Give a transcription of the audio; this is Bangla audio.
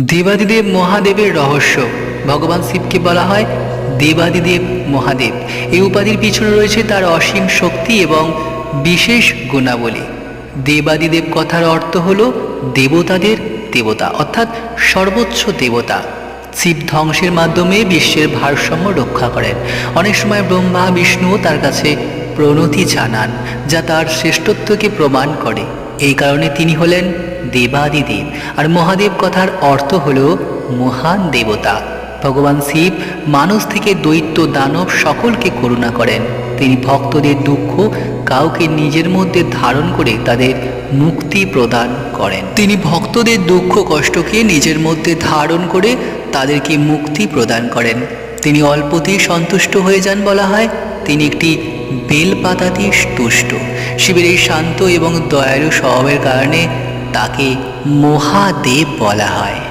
দেবাদিদেব মহাদেবের রহস্য। ভগবান শিবকে বলা হয় দেবাদিদেব মহাদেব। এই উপাধির পিছনে রয়েছে তার অসীম শক্তি এবং বিশেষ গুণাবলী। দেবাদিদেব কথার অর্থ হল দেবতাদের দেবতা, অর্থাৎ সর্বোচ্চ দেবতা। শিব ধ্বংসের মাধ্যমে বিশ্বের ভারসাম্য রক্ষা করেন। অনেক সময় ব্রহ্মা বিষ্ণুও তার কাছে প্রণতি জানান, যা তার শ্রেষ্ঠত্বকে প্রমাণ করে। এই কারণে তিনি হলেন দেবাদিদেব। আর মহাদেব কথার অর্থ হল মহান দেবতা। ভগবান শিব মানুষ থেকে দৈত্য দানব সকলকে করুণা করেন। তিনি ভক্তদের দুঃখ কাউকে নিজের মধ্যে ধারণ করে তাদের মুক্তি প্রদান করেন। তিনি ভক্তদের দুঃখ কষ্টকে নিজের মধ্যে ধারণ করে তাদেরকে মুক্তি প্রদান করেন। তিনি অল্পতেই সন্তুষ্ট হয়ে যান বলা হয়। তিনি একটি বেলপাতাতে তুষ্ট শিবের এই শান্ত এবং দয়ালু স্বভাবের কারণে তাকে মহাদেব বলা হয়।